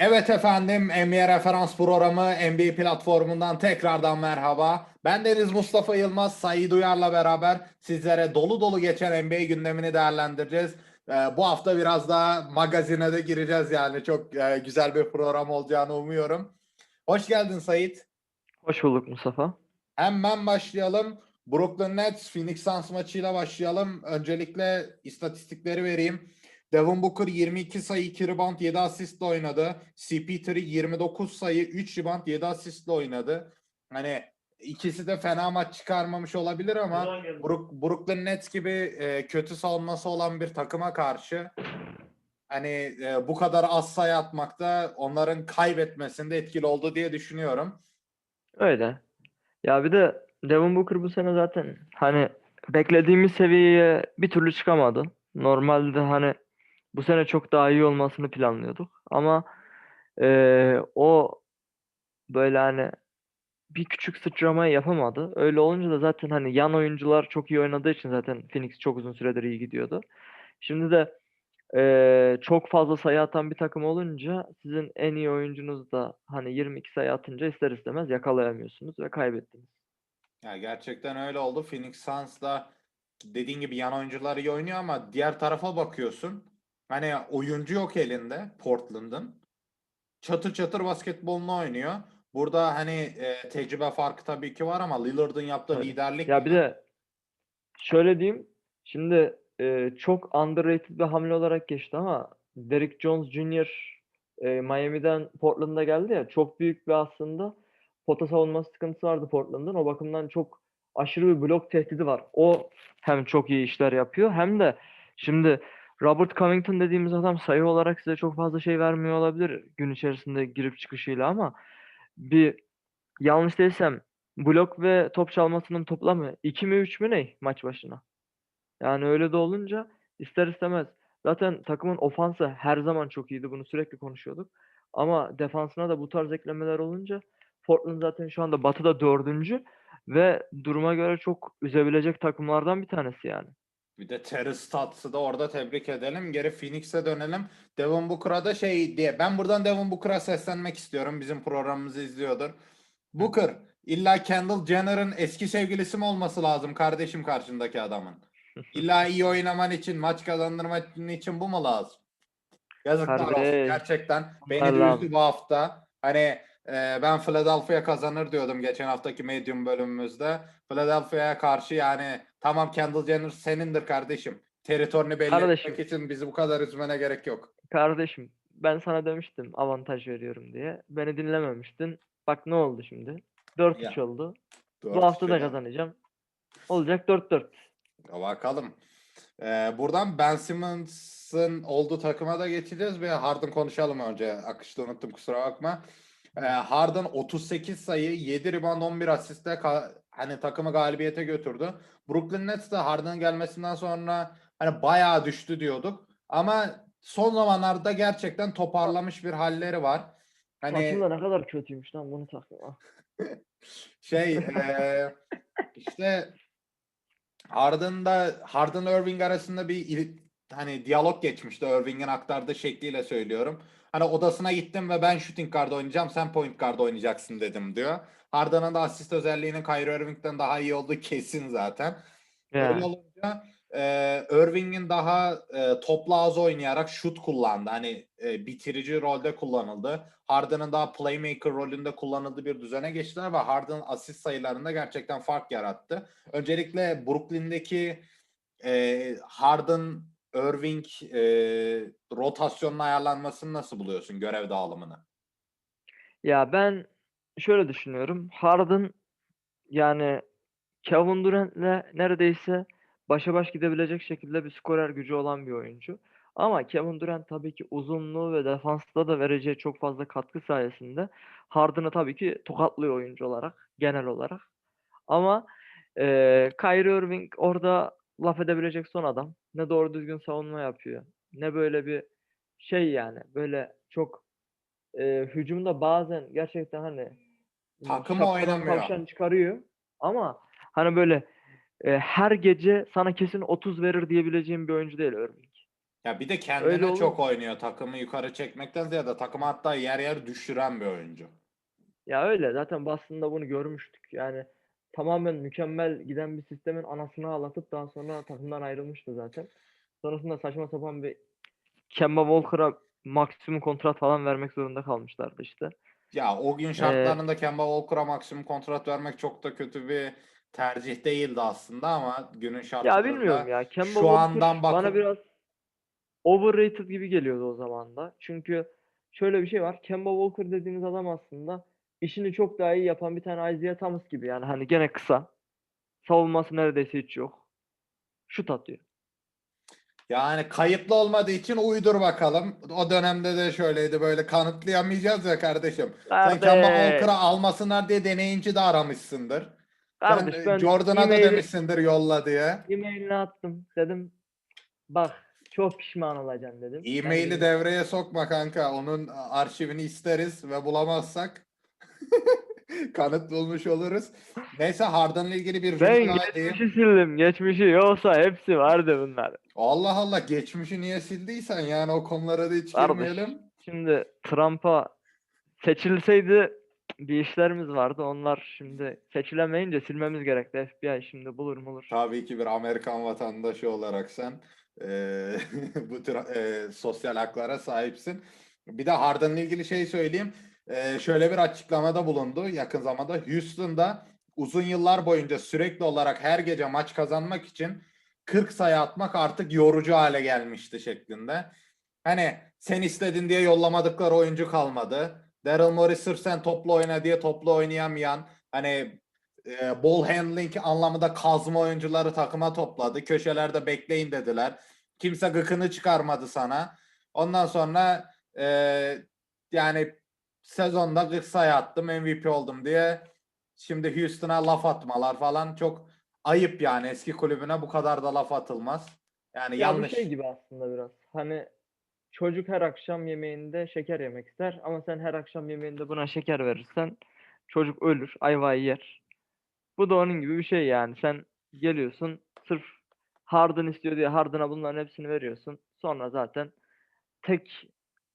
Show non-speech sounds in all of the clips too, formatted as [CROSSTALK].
Evet efendim, NBA Referans Programı NBA platformundan tekrardan merhaba. Ben Deniz Mustafa Yılmaz, Sayı Duyar'la beraber sizlere dolu dolu geçen NBA gündemini değerlendireceğiz. Ee, bu hafta biraz daha magazine de gireceğiz yani çok e, güzel bir program olacağını umuyorum. Hoş geldin Sayit. Hoş bulduk Mustafa. Hemen başlayalım. Brooklyn Nets Phoenix Suns maçıyla başlayalım. Öncelikle istatistikleri vereyim. Devin Booker 22 sayı 2 rebound 7 asistle oynadı. CP3 29 sayı 3 rebound 7 asistle oynadı. Hani ikisi de fena maç çıkarmamış olabilir ama Brook- Brooklyn Nets gibi e, kötü savunması olan bir takıma karşı hani e, bu kadar az sayı atmakta onların kaybetmesinde etkili oldu diye düşünüyorum. Öyle. Ya bir de Devin Booker bu sene zaten hani beklediğimiz seviyeye bir türlü çıkamadı. Normalde hani bu sene çok daha iyi olmasını planlıyorduk. Ama eee, o böyle hani bir küçük sıçramayı yapamadı. Öyle olunca da zaten hani yan oyuncular çok iyi oynadığı için zaten Phoenix çok uzun süredir iyi gidiyordu. Şimdi de eee, çok fazla sayı atan bir takım olunca sizin en iyi oyuncunuz da hani 22 sayı atınca ister istemez yakalayamıyorsunuz ve kaybettiniz. Ya gerçekten öyle oldu. Phoenix Suns da dediğin gibi yan oyuncular iyi oynuyor ama diğer tarafa bakıyorsun. Hani oyuncu yok elinde Portland'ın. Çatır çatır basketbolunu oynuyor. Burada hani e, tecrübe farkı tabii ki var ama Lillard'ın yaptığı Öyle. liderlik Ya bir de şöyle diyeyim. Şimdi e, çok underrated bir hamle olarak geçti ama Derrick Jones Jr. e, Miami'den Portland'a geldi ya çok büyük bir aslında pota savunması sıkıntısı vardı Portland'ın. O bakımdan çok aşırı bir blok tehdidi var. O hem çok iyi işler yapıyor hem de şimdi Robert Covington dediğimiz adam sayı olarak size çok fazla şey vermiyor olabilir gün içerisinde girip çıkışıyla ama bir yanlış değilsem blok ve top çalmasının toplamı 2 mi 3 mü ne maç başına? Yani öyle de olunca ister istemez zaten takımın ofansı her zaman çok iyiydi. Bunu sürekli konuşuyorduk. Ama defansına da bu tarz eklemeler olunca Portland zaten şu anda Batı'da dördüncü ve duruma göre çok üzebilecek takımlardan bir tanesi yani. Bir de Terry Stotts'ı da orada tebrik edelim. Geri Phoenix'e dönelim. Devin Booker'a da şey diye. Ben buradan Devin Booker'a seslenmek istiyorum. Bizim programımızı izliyordur. Booker, illa Kendall Jenner'ın eski sevgilisi mi olması lazım kardeşim karşındaki adamın? İlla iyi oynaman için, maç kazandırman için bu mu lazım? Yazıklar olsun Kardeş. gerçekten. Beni de üzdü bu hafta. Hani e, ben Philadelphia kazanır diyordum geçen haftaki Medium bölümümüzde. Philadelphia'ya karşı yani tamam Kendall Jenner senindir kardeşim. Teritorini belli Kardeşim. etmek için bizi bu kadar üzmene gerek yok. Kardeşim ben sana demiştim avantaj veriyorum diye. Beni dinlememiştin. Bak ne oldu şimdi? 4-3 Ya, oldu. Dört Bu hafta da kazanacağım. Olacak 4-4. Bakalım. Ee, buradan Ben Simmons'ın olduğu takıma da geçeceğiz ve Harden konuşalım önce. Akışta unuttum kusura bakma. Ee, Harden 38 sayı, 7 rebound, 11 asistle ka- hani takımı galibiyete götürdü. Brooklyn Nets de Harden'ın gelmesinden sonra hani bayağı düştü diyorduk. Ama son zamanlarda gerçekten toparlamış bir halleri var. Hani Aslında ne kadar kötüymüş lan bunu takma. [LAUGHS] şey eee, işte Harden'da Harden Irving arasında bir hani diyalog geçmişti Irving'in aktardığı şekliyle söylüyorum. Hani odasına gittim ve ben shooting guard oynayacağım sen point guard oynayacaksın dedim diyor. Harden'ın da asist özelliğinin Kyrie Irving'den daha iyi olduğu kesin zaten. Öyle Yani. olunca e, Irving'in daha e, topla az oynayarak şut kullandı. Hani e, bitirici rolde kullanıldı. Harden'ın daha playmaker rolünde kullanıldığı bir düzene geçtiler ve Harden asist sayılarında gerçekten fark yarattı. Öncelikle Brooklyn'deki e, Harden Irving e, rotasyonun ayarlanmasını nasıl buluyorsun görev dağılımını? Ya ben şöyle düşünüyorum. Harden yani Kevin Durant'le neredeyse başa baş gidebilecek şekilde bir skorer gücü olan bir oyuncu. Ama Kevin Durant tabii ki uzunluğu ve defansta da vereceği çok fazla katkı sayesinde Harden'ı tabii ki tokatlıyor oyuncu olarak, genel olarak. Ama eee Kyrie Irving orada laf edebilecek son adam. Ne doğru düzgün savunma yapıyor. Ne böyle bir şey yani. Böyle çok eee hücumda bazen gerçekten hani m, Takımı şapkadan oynamıyor. tavşan çıkarıyor. Ama hani böyle e, her gece sana kesin 30 verir diyebileceğim bir oyuncu değil Irving. Ya bir de kendine Öyle olur. çok oynuyor. Takımı yukarı çekmekten ziyade takımı hatta yer yer düşüren bir oyuncu. Ya öyle zaten Boston'da bunu görmüştük. Yani tamamen mükemmel giden bir sistemin anasını ağlatıp daha sonra takımdan ayrılmıştı zaten. Sonrasında saçma sapan bir Kemba Walker'a maksimum kontrat falan vermek zorunda kalmışlardı işte. Ya o gün şartlarında Kemba Walker'a maksimum kontrat vermek çok da kötü bir tercih değildi aslında ama günün Ya şartlarında bilmiyorum ya. Kemba şu Walker andan bana bakıp- biraz overrated gibi geliyordu o zaman da. Çünkü şöyle bir şey var. Kemba Walker dediğiniz adam aslında işini çok daha iyi yapan bir tane Isaiah Thomas gibi. Yani hani gene kısa. Savunması neredeyse hiç yok. Şut atıyor. Yani kayıtlı olmadığı için uydur bakalım. O dönemde de şöyleydi böyle kanıtlayamayacağız ya kardeşim. Sen Kemba Kardeş, Walker'ı almasınlar diye deneyinci de aramışsındır. kardeş Sen ben Jordan'a da demişsindir yolla diye. e-mailini attım. Dedim bak çok pişman olacaksın dedim. E-maili dedim, devreye sokma kanka. Onun arşivini isteriz ve bulamazsak [LAUGHS] kanıt bulmuş oluruz. Neyse Harden'la ilgili bir Ben edeyim. geçmişi sildim. Geçmişi yoksa hepsi vardı bunlar. Allah Allah geçmişi niye sildiysen yani o konulara da hiç Kardeş. girmeyelim. Şimdi Trump'a seçilseydi bir işlerimiz vardı. Onlar şimdi seçilemeyince silmemiz gerekti. FBI şimdi bulur bulur. Tabii ki bir Amerikan vatandaşı olarak sen eee, [LAUGHS] bu tür eee, sosyal haklara sahipsin. Bir de Harden'la ilgili şey söyleyeyim. Eee, şöyle bir açıklamada bulundu yakın zamanda. Houston'da uzun yıllar boyunca sürekli olarak her gece maç kazanmak için 40 sayı atmak artık yorucu hale gelmişti şeklinde. Hani sen istedin diye yollamadıkları oyuncu kalmadı. Daryl Morey sırf sen toplu oyna diye toplu oynayamayan hani e, ball handling anlamında kazma oyuncuları takıma topladı. Köşelerde bekleyin dediler. Kimse gıkını çıkarmadı sana. Ondan sonra e, yani sezonda 40 sayı attım MVP oldum diye şimdi Houston'a laf atmalar falan çok ayıp yani eski kulübüne bu kadar da laf atılmaz. Yani Ya yanlış. şey gibi aslında biraz. Hani çocuk her akşam yemeğinde şeker yemek ister ama sen her akşam yemeğinde buna şeker verirsen çocuk ölür, ayvayı yer. Bu da onun gibi bir şey yani. Sen geliyorsun sırf Harden istiyor diye Harden'a bunların hepsini veriyorsun. Sonra zaten tek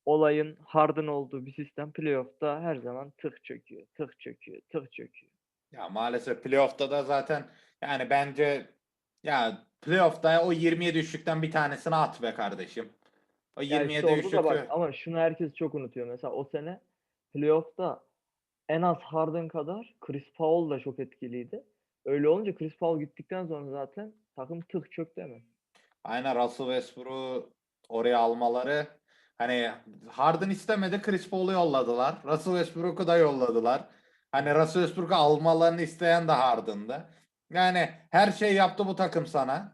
olayın Harden olduğu bir sistem playoff'ta her zaman tık çöküyor, tık çöküyor, tık çöküyor. Ya maalesef playoff'ta da zaten yani bence ya playoff'ta o 27 üçlükten bir tanesini at be kardeşim. O Ya 27 işte bak üçlükü ama şunu herkes çok unutuyor. Mesela o sene playoff'ta en az Harden kadar Chris Paul da çok etkiliydi. Öyle olunca Chris Paul gittikten sonra zaten takım tık çöktü hemen. aynen Russell Westbrook'u oraya almaları hani Harden istemedi Chris Paul'u yolladılar. Russell Westbrook'u da yolladılar. Hani Russell Westbrook'u almalarını isteyen de Harden'dı. Yani her şey yaptı bu takım sana.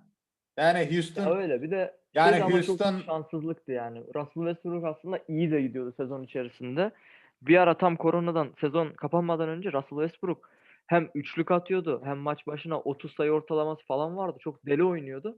Yani Houston Ya öyle bir de Yani ama çok Houston- şanssızlıktı yani. Russell Westbrook aslında iyi de gidiyordu sezon içerisinde. Bir ara tam koronadan sezon kapanmadan önce Russell Westbrook hem üçlük atıyordu hem maç başına 30 sayı ortalaması falan vardı. Çok deli oynuyordu.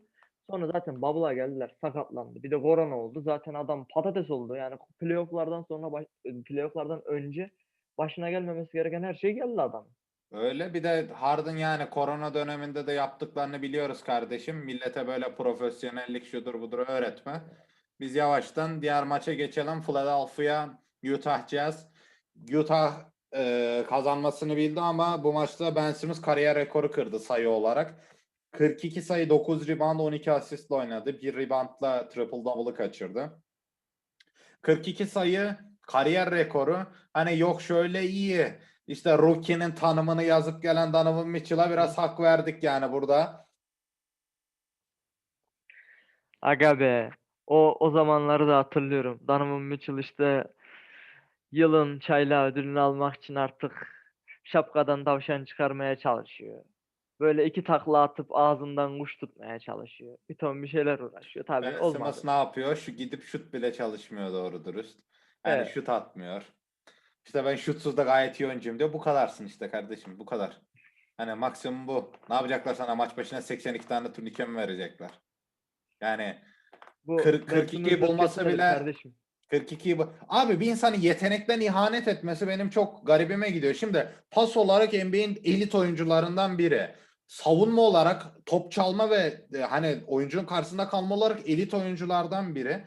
Sonra zaten bubble'a geldiler. Sakatlandı. Bir de korona oldu. Zaten adam patates oldu. Yani playoff'lardan sonra baş, playoff'lardan önce başına gelmemesi gereken her şey geldi adam. Öyle bir de Harden yani korona döneminde de yaptıklarını biliyoruz kardeşim. Millete böyle profesyonellik şudur budur öğretme. Biz yavaştan diğer maça geçelim. Philadelphia Utah Jazz. Utah e, kazanmasını bildi ama bu maçta Ben Simmons kariyer rekoru kırdı sayı olarak. 42 sayı 9 rebound 12 asistle oynadı. Bir reboundla triple double'ı kaçırdı. 42 sayı kariyer rekoru. Hani yok şöyle iyi. İşte rookie'nin tanımını yazıp gelen Donovan Mitchell'a biraz hak verdik yani burada. Aga be. O o zamanları da hatırlıyorum. Donovan Mitchell işte yılın çaylağı ödülünü almak için artık şapkadan tavşan çıkarmaya çalışıyor. Böyle iki takla atıp ağzından kuş tutmaya çalışıyor. Bir ton bir şeyler uğraşıyor. Tabii Ben olmadı. Simmons ne yapıyor? Şu gidip şut bile çalışmıyor doğru dürüst. Yani Evet. şut atmıyor. İşte ben şutsuz da gayet iyi oyuncuyum diyor. Bu kadarsın işte kardeşim bu kadar. Hani maksimum bu. Ne yapacaklar sana maç başına 82 tane turnike mi verecekler? Yani Bu kırk- Ben 42'yi Simmons'ın bulması kötüleri bile- kardeşim. 42 bu. Abi bir insanın yetenekten ihanet etmesi benim çok garibime gidiyor. Şimdi pas olarak NBA'in elit oyuncularından biri. Savunma olarak top çalma ve e, hani oyuncunun karşısında kalma olarak elit oyunculardan biri.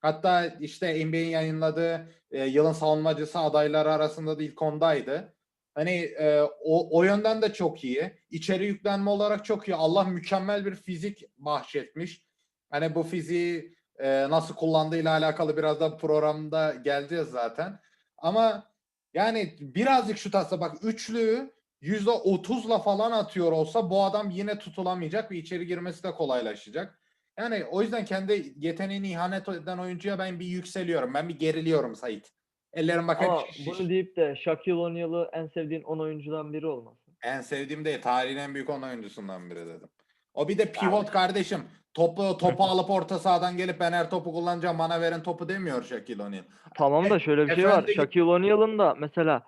Hatta işte NBA'in yayınladığı e, yılın savunmacısı adayları arasında da ilk ondaydı. Hani e, o, o yönden de çok iyi. İçeri yüklenme olarak çok iyi. Allah mükemmel bir fizik bahşetmiş. Hani bu fiziği e, nasıl kullandığıyla alakalı biraz da programda geleceğiz zaten. Ama yani birazcık şut atsa bak üçlüyü yüzde otuzla falan atıyor olsa bu adam yine tutulamayacak ve içeri girmesi de kolaylaşacak. Yani o yüzden kendi yeteneğini ihanet eden oyuncuya ben bir yükseliyorum. Ben bir geriliyorum Sait. Ellerim bak hep Ama şiş. bunu deyip de Shaquille O'Neal'ı en sevdiğin 10 oyuncudan biri olmasın. En sevdiğim de tarihin en büyük 10 oyuncusundan biri dedim. O bir de pivot Yani. kardeşim. Topu topu [LAUGHS] alıp orta sahadan gelip ben her topu kullanacağım bana verin topu demiyor Shaquille O'Neal. Tamam da şöyle bir şey var. Shaquille O'Neal'ın da mesela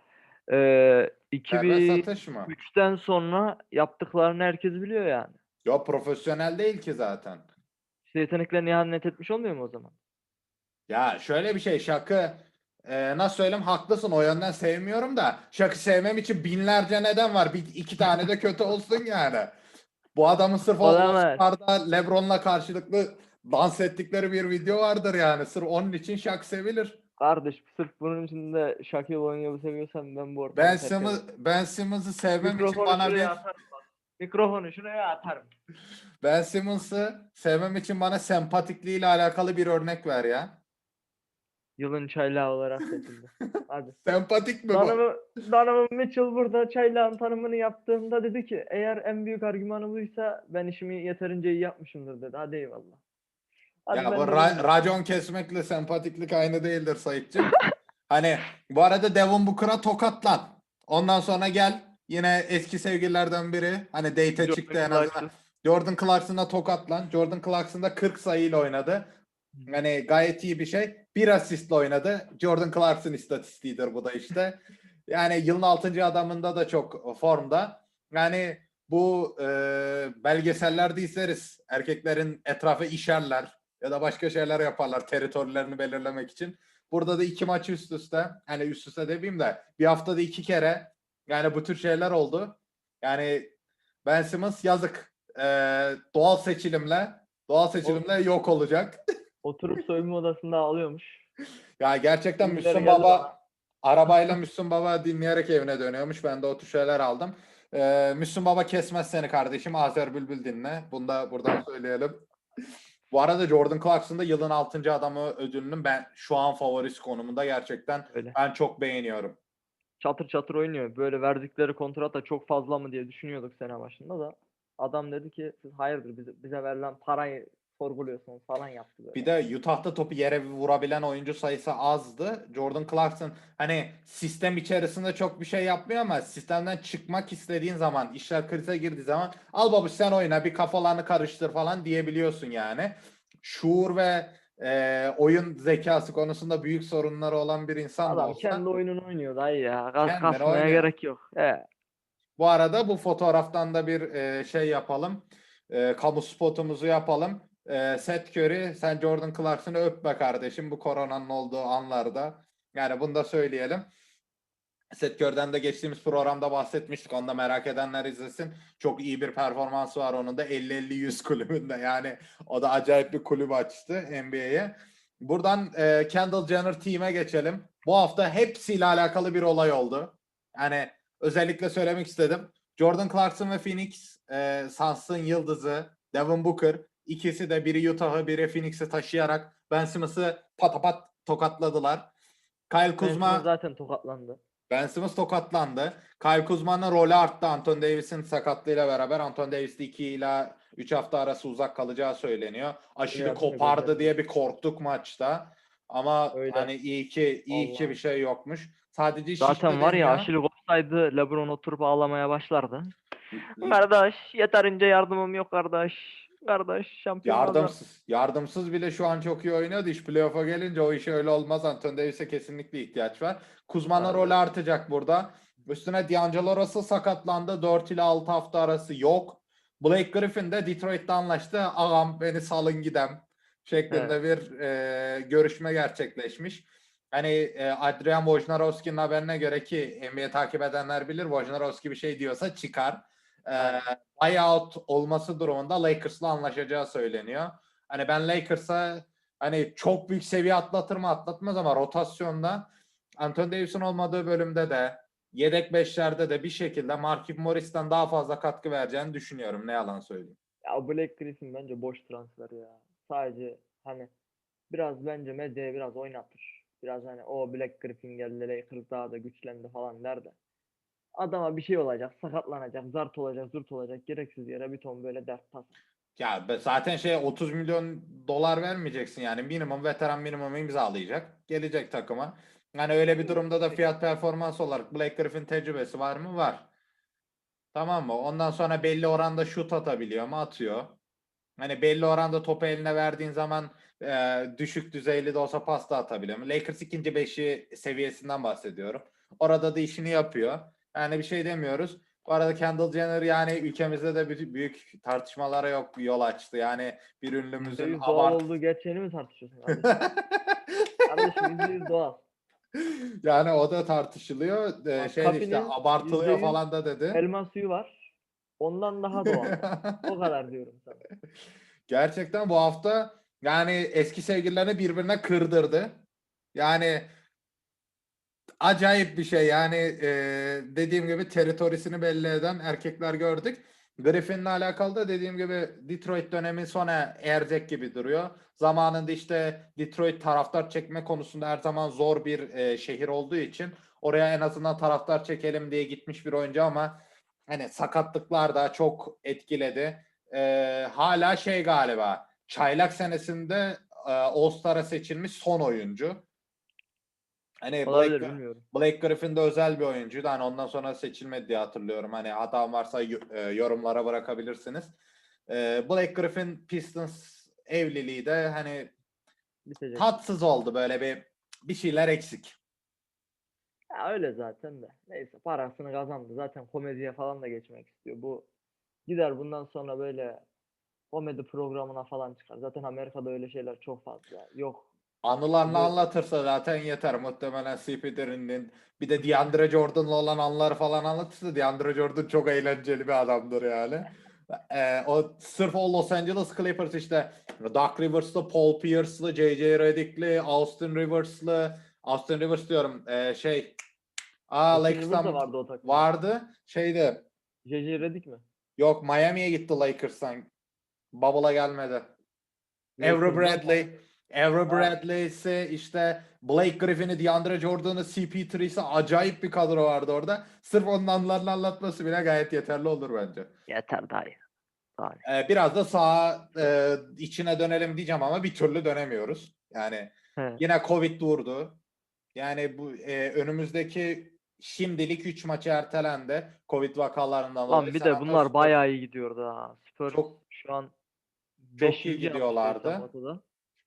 e, Serbest satış mı? 2003'ten sonra yaptıklarını herkes biliyor yani. Yo profesyonel değil ki zaten. İşte yeteneklerini ihanet etmiş olmuyor mu o zaman? Ya şöyle bir şey Şak'ı e, nasıl söyleyeyim haklısın o yönden sevmiyorum da Şak'ı sevmem için binlerce neden var. Bir, iki tane de kötü olsun yani. Bu adamın sırf Olamaz. Lebron'la karşılıklı dans ettikleri bir video vardır yani. Sırf onun için Şak sevilir. Kardeş sırf bunun için de Shaquille O'Neal'ı seviyorsan ben bu ortamı Ben terk Simmons, ederim. ben Simmons'ı sevmem için Mikrofonu bana bir şuraya atarım bak. Mikrofonu şuraya atarım. ben Simmons'ı sevmem için bana sempatikliğiyle alakalı bir örnek ver ya. Yılın çaylağı olarak seçildi. Hadi. [LAUGHS] Sempatik mi bu? Donovan, Donovan Mitchell burada çaylağın tanımını yaptığında dedi ki eğer en büyük argümanı buysa ben işimi yeterince iyi yapmışımdır dedi. Hadi eyvallah. Ya bu ra- racon kesmekle sempatiklik aynı değildir Saitçim. [LAUGHS] hani bu arada Devon Booker'a tokatlan. Ondan sonra gel yine eski sevgililerden biri. Hani date'e çıktı en azından. Clarkson. Jordan Clarkson'a tokatlan. Jordan Clarkson da 40 sayıyla oynadı. Yani gayet iyi bir şey. Bir asistle oynadı. Jordan Clarkson istatistiğidir bu da işte. [LAUGHS] Yani yılın 6. adamında da çok formda. Yani bu e, belgesellerde izleriz. Erkeklerin etrafı işerler ya da başka şeyler yaparlar teritorilerini belirlemek için. Burada da iki maç üst üste. Hani üst üste demeyeyim de bir haftada iki kere yani bu tür şeyler oldu. Yani Ben Simmons yazık. E, doğal seçilimle doğal seçilimle yok olacak. Oturup soyunma odasında ağlıyormuş. Ya gerçekten Müslüm Baba arabayla Müslüm Baba dinleyerek evine dönüyormuş. Ben de o tür şeyler aldım. Ee, Müslüm Baba kesmez seni kardeşim. Azer Bülbül dinle. Bunu da buradan söyleyelim. Bu arada Jordan Clarkson da yılın 6. adamı ödülünün ben şu an favorisi konumunda gerçekten Öyle. ben çok beğeniyorum. Çatır çatır oynuyor. Böyle verdikleri kontrat da çok fazla mı diye düşünüyorduk sene başında da. Adam dedi ki siz hayırdır bize, bize verilen parayı sorguluyorsunuz falan yaptı böyle. Bir de Utah'ta topu yere vurabilen oyuncu sayısı azdı. Jordan Clarkson hani sistem içerisinde çok bir şey yapmıyor ama sistemden çıkmak istediğin zaman, işler krize girdiği zaman al babuş sen oyna bir kafalarını karıştır falan diyebiliyorsun yani. Şuur ve e, oyun zekası konusunda büyük sorunları olan bir insan da Adam olsa. kendi oyununu oynuyor dayı ya. Kas, kasmaya oynuyor. gerek yok. He. Bu arada bu fotoğraftan da bir e, şey yapalım. E, kamu spotumuzu yapalım. E, Seth Curry sen Jordan Clarkson'ı öpme kardeşim bu koronanın olduğu anlarda. Yani bunu da söyleyelim. Seth Curry'den de geçtiğimiz programda bahsetmiştik. Onu da merak edenler izlesin. Çok iyi bir performansı var onun da 50-50-100 kulübünde. Yani o da acayip bir kulüp açtı NBA'ye. Buradan e, Kendall Jenner team'e geçelim. Bu hafta hepsiyle alakalı bir olay oldu. Yani özellikle söylemek istedim. Jordan Clarkson ve Phoenix e, Suns'ın yıldızı Devin Booker ikisi de biri Utah'ı biri Phoenix'i taşıyarak Ben Simmons'ı patapat tokatladılar. Kyle Ben Kuzma Simmons zaten tokatlandı. Ben Simmons tokatlandı. Kyle Kuzma'nın rolü arttı Anthony Davis'in sakatlığıyla beraber. Anthony Davis de 2 ila 3 hafta arası uzak kalacağı söyleniyor. Aşırı kopardı gösterdi. diye bir korktuk maçta. Ama Öyle. hani iyi ki iyi ki Vallahi. bir şey yokmuş. Sadece Zaten var ya deniyor. aşırı olsaydı LeBron oturup ağlamaya başlardı. Kardeş yeterince yardımım yok kardeş. Kardeş şampiyon. Yardımsız. Yardımsız bile şu an çok iyi oynuyordu. İş playoff'a gelince o iş öyle olmaz. Anthony Davis'e kesinlikle ihtiyaç var. Kuzma'nın rolü artacak burada. Üstüne D'Angelo Russell sakatlandı. 4 ile 6 hafta arası yok. Blake Griffin de Detroit'te anlaştı. Ağam beni salın gidem şeklinde bir e, görüşme gerçekleşmiş. Hani e, Adrian Wojnarowski'nin haberine göre ki NBA takip edenler bilir Wojnarowski bir şey diyorsa çıkar. E, buyout olması durumunda Lakers'la anlaşacağı söyleniyor. Hani ben Lakers'a hani çok büyük seviye atlatır mı atlatmaz ama rotasyonda Anthony Davis'in olmadığı bölümde de yedek beşlerde de bir şekilde Markif Morris'ten daha fazla katkı vereceğini düşünüyorum. Ne yalan söyleyeyim. Ya Black Griffin bence boş transfer ya. Sadece hani biraz bence medyaya biraz oynatır. Biraz hani o Black Griffin geldi Lakers daha da güçlendi falan der de. Adama bir şey olacak, sakatlanacak, zart olacak, zurt olacak. Gereksiz yere bir ton böyle dert tas. Ya zaten şey 30 milyon dolar vermeyeceksin yani minimum veteran minimum imzalayacak. Gelecek takıma. Yani öyle bir durumda da fiyat performans olarak Blake Griffin tecrübesi var mı? Var. Tamam mı? Ondan sonra belli oranda şut atabiliyor mu? Atıyor. Hani belli oranda topu eline verdiğin zaman e, düşük düzeyli de olsa pas da atabiliyor mu? Lakers ikinci beşi seviyesinden bahsediyorum. Orada da işini yapıyor. Yani bir şey demiyoruz. Bu arada Kendall Jenner yani ülkemizde de büyük, tartışmalara yok yol açtı. Yani bir ünlümüzün %100 doğal abart... olduğu gerçeğini mi tartışıyorsun kardeşim? [LAUGHS] kardeşim %100 doğal. yani o da tartışılıyor. Ee, şey işte abartılıyor %100 falan da dedi. Elma suyu var. Ondan daha doğal. [LAUGHS] o kadar diyorum sana. Gerçekten bu hafta yani eski sevgililerini birbirine kırdırdı. Yani acayip bir şey. Yani e, dediğim gibi teritorisini belli eden erkekler gördük. Griffin'le alakalı da dediğim gibi Detroit dönemi sona erecek gibi duruyor. Zamanında işte Detroit taraftar çekme konusunda her zaman zor bir e, şehir olduğu için oraya en azından taraftar çekelim diye gitmiş bir oyuncu ama hani sakatlıklar da çok etkiledi. E, hala şey galiba çaylak senesinde e, All-Star'a seçilmiş son oyuncu. Hani Olabilir Blake, bilmiyorum. Blake Griffin de özel bir oyuncuydu. Hani ondan sonra seçilmedi diye hatırlıyorum. Hani hatam varsa e, yorumlara bırakabilirsiniz. E, Blake Griffin Pistons evliliği de hani Bitecek. tatsız oldu böyle bir bir şeyler eksik. Ya öyle zaten de. Neyse parasını kazandı. Zaten komediye falan da geçmek istiyor. Bu gider bundan sonra böyle komedi programına falan çıkar. Zaten Amerika'da öyle şeyler çok fazla. Yok. Anılarını Bu- anlatırsa zaten yeter. Muhtemelen CP3'nin bir de DeAndre Jordan'la olan anıları falan anlatırsa DeAndre Jordan çok eğlenceli bir adamdır yani. Ee, o sırf o Los Angeles Clippers işte Doc Rivers'lı, Paul Pierce'lı, J.J. Redick'li, Austin Rivers'lı, Austin Rivers diyorum ee, şey Aa Lakers'tan vardı o takımda. vardı. Şeydi J.J. Redick mi? yok Miami'ye gitti Lakers'tan. Bubble'a gelmedi. Lakers'dan Bradley. Avery. Bradley'si işte Blake Griffin'i, DeAndre Jordan'ı, CP3'si acayip bir kadro vardı orada. Sırf onun anılarını anlatması bile gayet yeterli olur bence. Yeter dayı. Dayı. Ee, biraz da sağa e, içine dönelim diyeceğim ama bir türlü dönemiyoruz. Yani He. yine Covid vurdu. Yani bu e, önümüzdeki şimdilik 3 maçı ertelendi. Covid vakalarından Lan dolayı. bir San de bunlar bayağı iyi gidiyordu ha. Spurs Çok- şu an iyi 5 yıl gidiyorlardı.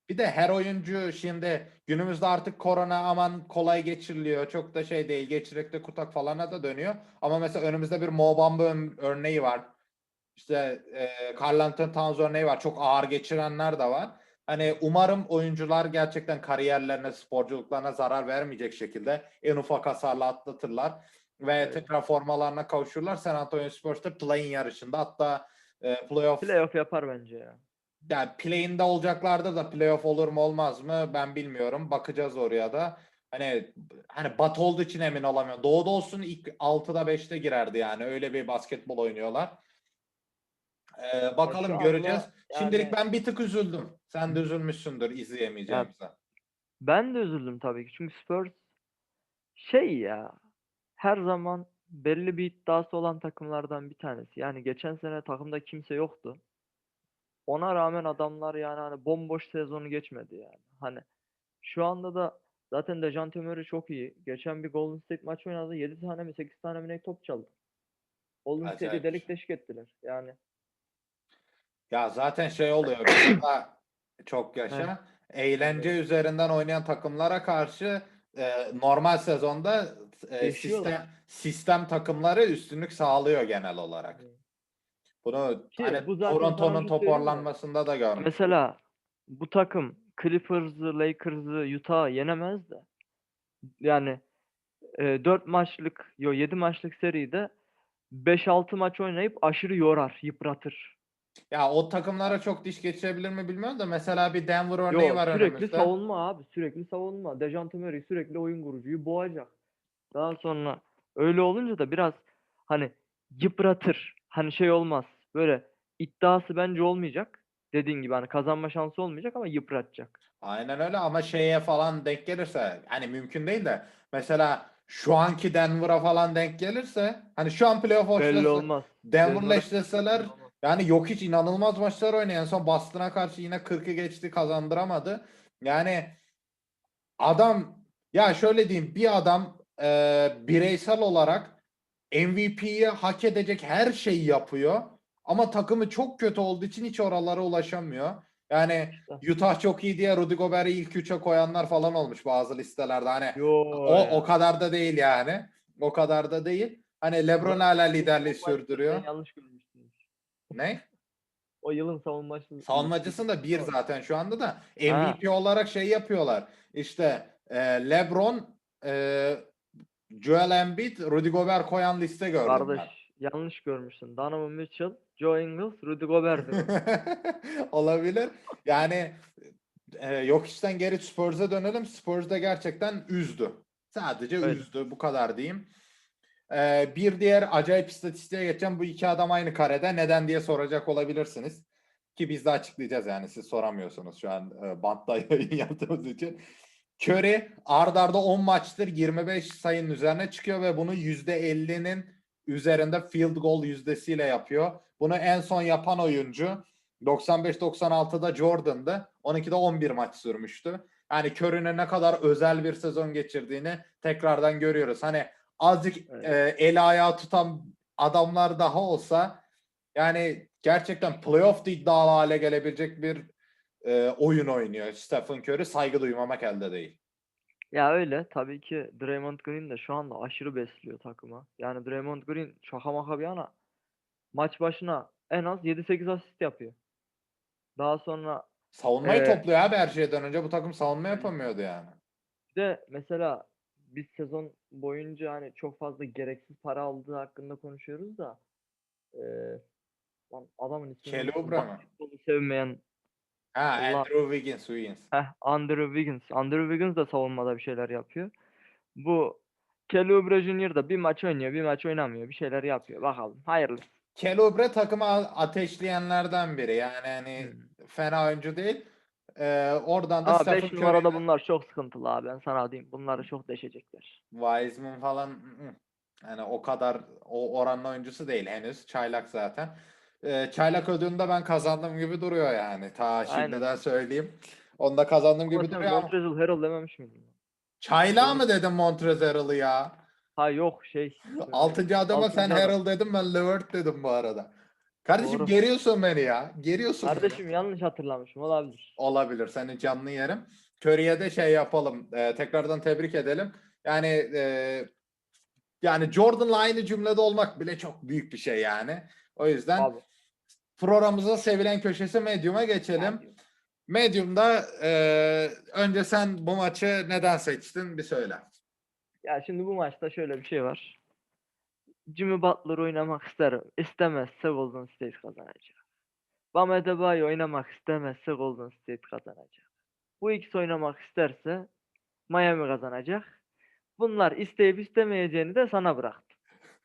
Bir de her oyuncu şimdi günümüzde artık korona aman kolay geçiriliyor. Çok da şey değil. Geçirekte kutak falana da dönüyor. Ama mesela önümüzde bir Mo Bamba örneği var. İşte e, Karl Anthony Towns örneği var. Çok ağır geçirenler de var. Hani umarım oyuncular gerçekten kariyerlerine, sporculuklarına zarar vermeyecek şekilde en ufak hasarla atlatırlar. Ve Evet. tekrar formalarına kavuşurlar. San Antonio Spurs'ta play-in yarışında hatta e, playoff Playoff yapar bence ya. Yani play'inde olacaklardır da playoff olur mu olmaz mı ben bilmiyorum. Bakacağız oraya da. Hani hani Batı olduğu için emin olamıyorum. Doğu'da olsun ilk 6'da 5'te girerdi yani. Öyle bir basketbol oynuyorlar. Ee, bakalım şu göreceğiz. Şimdilik yani- ben bir tık üzüldüm. Sen de üzülmüşsündür izleyemeyeceğimize. Ben de üzüldüm tabii ki. Çünkü Spurs şey ya her zaman belli bir iddiası olan takımlardan bir tanesi. Yani geçen sene takımda kimse yoktu. Ona rağmen adamlar yani hani bomboş sezonu geçmedi yani. Hani şu anda da zaten Dejounte Murray çok iyi. Geçen bir Golden State maç oynadı. 7 tane mi 8 tane mi ne top çaldı. Golden State'i delik deşik ettiler. Yani Ya zaten şey oluyor. [COUGHS] daha çok yaşa. Eğlence üzerinden oynayan takımlara karşı e, normal sezonda e, sistem sistem takımları üstünlük sağlıyor genel olarak. Evet. Bunu Ki hani bu zaten Toronto'nun toparlanmasında da görmüş. Mesela bu takım Clippers'ı, Lakers'ı, Utah'ı yenemez de yani e, 4 maçlık, yo 7 maçlık seride 5-6 maç oynayıp aşırı yorar, yıpratır. Ya o takımlara çok diş geçirebilir mi bilmiyorum da mesela bir Denver örneği Yo, var sürekli önümüzde. savunma abi. Sürekli savunma. Dejounte Murray sürekli oyun kurucuyu boğacak. Daha sonra öyle olunca da biraz hani yıpratır. Hani şey olmaz. Böyle iddiası bence olmayacak. Dediğin gibi hani kazanma şansı olmayacak ama yıpratacak. Aynen öyle ama şeye falan denk gelirse hani mümkün değil de mesela şu anki Denver'a falan denk gelirse hani şu an playoff hoşlasa olmaz. Denver'la eşleşseler yani yok hiç inanılmaz maçlar oynuyor. En son Boston'a karşı yine 40'ı geçti kazandıramadı. Yani adam ya şöyle diyeyim bir adam e, bireysel olarak MVP'yi hak edecek her şeyi yapıyor. Ama takımı çok kötü olduğu için hiç oralara ulaşamıyor. Yani. Utah çok iyi diye Rudy Gobert'i ilk üçe koyanlar falan olmuş bazı listelerde. Hani Yo, o, ya. o kadar da değil yani. O kadar da değil. Hani LeBron hala liderliği sürdürüyor. yanlış görmüşsünüz. Ne? O yılın savunmacısı. Savunmacısında bir Doğru. zaten şu anda da Ha. MVP olarak şey yapıyorlar. İşte e, LeBron, e, Joel Embiid, Rudy Gobert koyan liste gördüm Kardeş yanlış görmüşsün. Donovan Mitchell, Joe Ingles, Rudy Gobert. [LAUGHS] Olabilir. Yani e, yok işten geri Spurs'a dönelim. Spurs da gerçekten üzdü. Sadece Evet. üzdü. Bu kadar diyeyim. E, bir diğer acayip istatistiğe geçeceğim. Bu iki adam aynı karede. Neden diye soracak olabilirsiniz. Ki biz de açıklayacağız yani siz soramıyorsunuz şu an e, bantta [LAUGHS] yayın yaptığımız için. Curry ard arda 10 maçtır 25 sayının üzerine çıkıyor ve bunu %50'nin üzerinde field goal yüzdesiyle yapıyor. Bunu en son yapan oyuncu 95-96'da Jordan'dı. 12'de 11 maç sürmüştü. Yani Curry'nin ne kadar özel bir sezon geçirdiğini tekrardan görüyoruz. Hani azıcık Evet. e, el ayağı tutan adamlar daha olsa yani gerçekten playoff iddialı hale gelebilecek bir e, oyun oynuyor Stephen Curry. Saygı duymamak elde değil. Ya öyle. Tabii ki Draymond Green de şu anda aşırı besliyor takımı. Yani Draymond Green şaka maka bir yana maç başına en az 7-8 asist yapıyor. Daha sonra Savunmayı Ee, topluyor abi her şeyden önce. Bu takım savunma yapamıyordu yani. bir de mesela biz sezon boyunca hani çok fazla gereksiz para aldığı hakkında konuşuyoruz da lan adamın ismini mi? Basketbolu sevmeyen Ha Allah- Andrew Wiggins, Wiggins. Heh, Andrew Wiggins. Andrew Wiggins de savunmada bir şeyler yapıyor. Bu Kelly Oubre Jr. da bir maç oynuyor, bir maç oynamıyor. Bir şeyler yapıyor. Bakalım. Hayırlısı. Kelly Oubre takımı ateşleyenlerden biri. Yani hani Hmm. fena oyuncu değil. Ee, oradan da Stephen 5 numarada bunlar çok sıkıntılı abi. Ben sana diyeyim. Bunları çok deşecekler. Wiseman falan yani o kadar o oranlı oyuncusu değil henüz. Çaylak zaten. Ee, çaylak ödülünde ben kazandığım gibi duruyor yani. Ta Aynen. şimdiden söyleyeyim. Onda kazandığım Ama gibi sen duruyor ama. Montrezl Harrell dememiş miydin? Çaylağı mı dedim Montrezl ya? Ha yok şey. Altıncı adama sen Altıncı adam. Harold dedim ben Levert dedim bu arada. Kardeşim Doğru. geriyorsun beni ya. Geriyorsun beni. Kardeşim yanlış hatırlamışım. Olabilir. Olabilir. Seni canlı yerim. Curry'e de şey yapalım. e, tekrardan tebrik edelim. Yani e, yani Jordan'la aynı cümlede olmak bile çok büyük bir şey yani. O yüzden Abi. Programımızın sevilen köşesi Medium'a geçelim. hadi. Medium'da e, önce sen bu maçı neden seçtin bir söyle. Ya şimdi bu maçta şöyle bir şey var. Jimmy Butler oynamak ister. istemezse Golden State kazanacak. Bam Adebayo oynamak istemezse Golden State kazanacak. Bu ikisi oynamak isterse Miami kazanacak. Bunlar isteyip istemeyeceğini de sana bıraktım.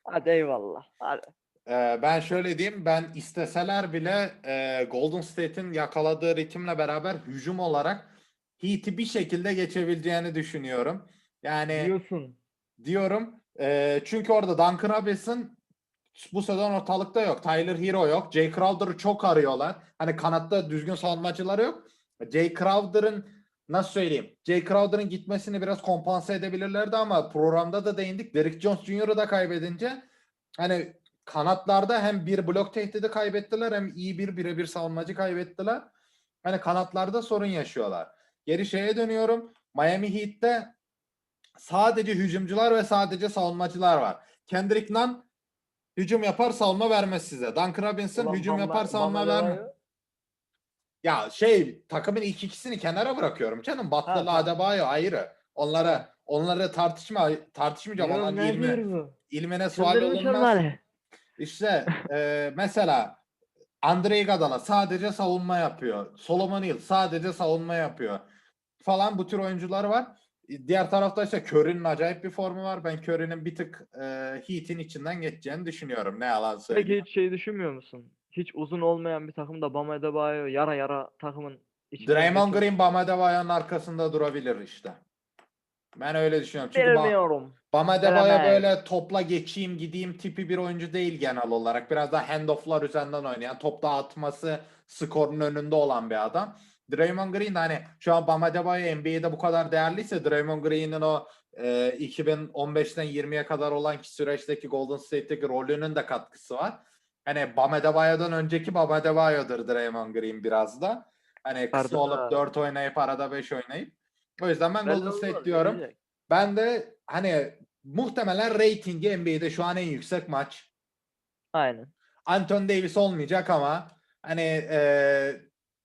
Hadi eyvallah. Hadi. Ee, ben şöyle diyeyim, ben isteseler bile e, Golden State'in yakaladığı ritimle beraber hücum olarak Heat'i bir şekilde geçebileceğini düşünüyorum. Yani Diyorsun. diyorum e, çünkü orada Duncan Robinson bu sezon ortalıkta yok. Tyler Hero yok. Jay Crowder'ı çok arıyorlar. Hani kanatta düzgün savunmacıları yok. Jay Crowder'ın nasıl söyleyeyim? Jay Crowder'ın gitmesini biraz kompanse edebilirlerdi ama programda da değindik. Derrick Jones Jr.'ı da kaybedince hani kanatlarda hem bir blok tehdidi kaybettiler hem iyi bir birebir savunmacı kaybettiler. Hani kanatlarda sorun yaşıyorlar. Geri şeye dönüyorum. Miami Heat'te sadece hücumcular ve sadece savunmacılar var. Kendrick Nunn hücum yapar savunma vermez size. Duncan Robinson Ulan hücum Bam- yapar savunma vermez. Adebayo- Ya şey takımın ilk ikisini kenara bırakıyorum canım. Tamam. Adebayo ayrı. Onlara onları tartışma tartışmayacağım. Nedir ilmi, ilmine sual olunmaz. İşte e, mesela Andre Iguodala sadece savunma yapıyor. Solomon Hill sadece savunma yapıyor. Falan bu tür oyuncular var. Diğer tarafta işte Curry'nin acayip bir formu var. Ben Curry'nin bir tık e, Heat'in içinden geçeceğini düşünüyorum. Ne yalan söyleyeyim. Peki hiç şey düşünmüyor musun? Hiç uzun olmayan bir takımda Bam Adebayo yara yara takımın içinden Draymond geçiyor. Green Bam Adebayo'nun arkasında durabilir işte. Ben öyle düşünüyorum. Çünkü Bilmiyorum. Bam Adebayo Bilemem. böyle topla geçeyim gideyim tipi bir oyuncu değil genel olarak. Biraz daha handoff'lar üzerinden oynayan, top dağıtması, skorun önünde olan bir adam. Draymond Green hani şu an Bam Adebayo NBA'de bu kadar değerliyse Draymond Green'in o e, 2015'ten 20'ye kadar olan ki süreçteki Golden State'teki rolünün de katkısı var. Hani Bam Adebayo'dan önceki Bam Adebayo'dur Draymond Green biraz da. Hani kısa Arada- olup 4 oynayıp arada 5 oynayıp. O yüzden ben Belli Golden State olmaz, diyorum. gelecek. Ben de hani muhtemelen ratingi NBA'de şu an en yüksek maç. Aynen. Anthony Davis olmayacak ama hani eee,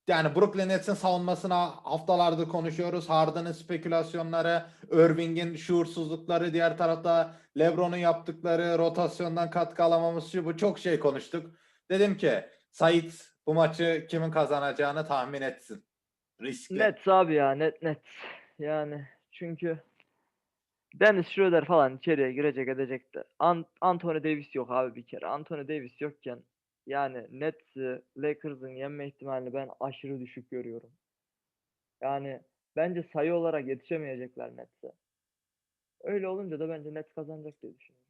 yani Brooklyn Nets'in savunmasına haftalardır konuşuyoruz. Harden'ın spekülasyonları, Irving'in şuursuzlukları, diğer tarafta LeBron'un yaptıkları, rotasyondan katkı alamaması bu çok şey konuştuk. Dedim ki Sait bu maçı kimin kazanacağını tahmin etsin. Riskli. Net abi ya net net. Yani çünkü Dennis Schroeder falan içeriye girecek edecek de. An- Anthony Davis yok abi bir kere. Anthony Davis yokken yani Nets'i Lakers'ın yenme ihtimalini ben aşırı düşük görüyorum. Yani bence sayı olarak yetişemeyecekler Nets'e. Öyle olunca da bence Nets kazanacak diye düşünüyorum.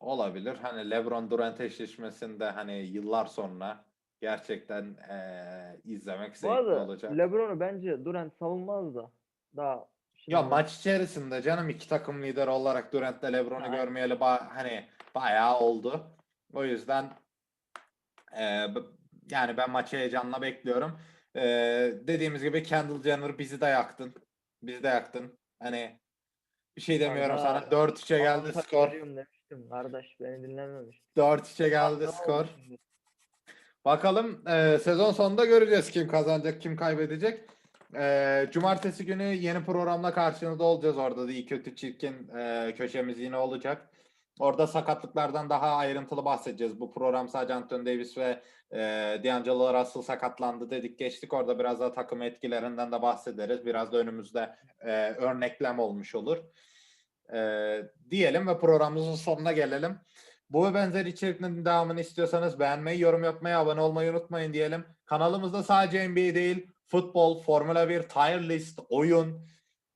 Olabilir. Hani LeBron Durant eşleşmesinde hani yıllar sonra gerçekten eee, izlemek zevkli olacak. LeBron'u bence Durant savunmaz da. Daha Ya şimdi maç içerisinde canım iki takım lideri olarak Durant'le LeBron'u görmeyeli ba- hani bayağı oldu. O yüzden b- yani ben maçı heyecanla bekliyorum. Eee, dediğimiz gibi Kendall Jenner bizi de yaktın. Bizi de yaktın. Hani bir şey demiyorum sana. Kanka, 4-3'e geldi avantaj skor. demiştim. Kardeş beni dinlememiş. 4-3'e geldi oldu skor. Bakalım eee, sezon sonunda göreceğiz kim kazanacak, kim kaybedecek. Eee, cumartesi günü yeni programla karşınızda olacağız. Orada da iyi kötü çirkin eee, köşemiz yine olacak. Orada sakatlıklardan daha ayrıntılı bahsedeceğiz. Bu program sadece Anthony Davis ve eee D'Angelo Russell sakatlandı dedik geçtik. Orada biraz daha takım etkilerinden de bahsederiz. Biraz da önümüzde eee, örneklem olmuş olur. Eee, diyelim ve programımızın sonuna gelelim. Bu ve benzer içeriklerin devamını istiyorsanız beğenmeyi, yorum yapmayı, abone olmayı unutmayın diyelim. Kanalımızda sadece NBA değil, futbol, Formula 1, tire list, oyun,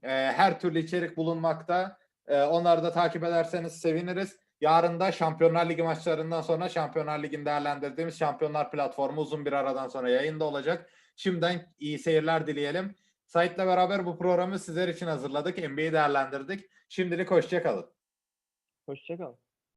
e, her türlü içerik bulunmakta. E, onları da takip ederseniz seviniriz. Yarın da Şampiyonlar Ligi maçlarından sonra Şampiyonlar Ligi'ni değerlendirdiğimiz Şampiyonlar platformu uzun bir aradan sonra yayında olacak. Şimdiden iyi seyirler dileyelim. Sait'le beraber bu programı sizler için hazırladık. NBA'yi değerlendirdik. Şimdilik hoşçakalın. Hoşçakal.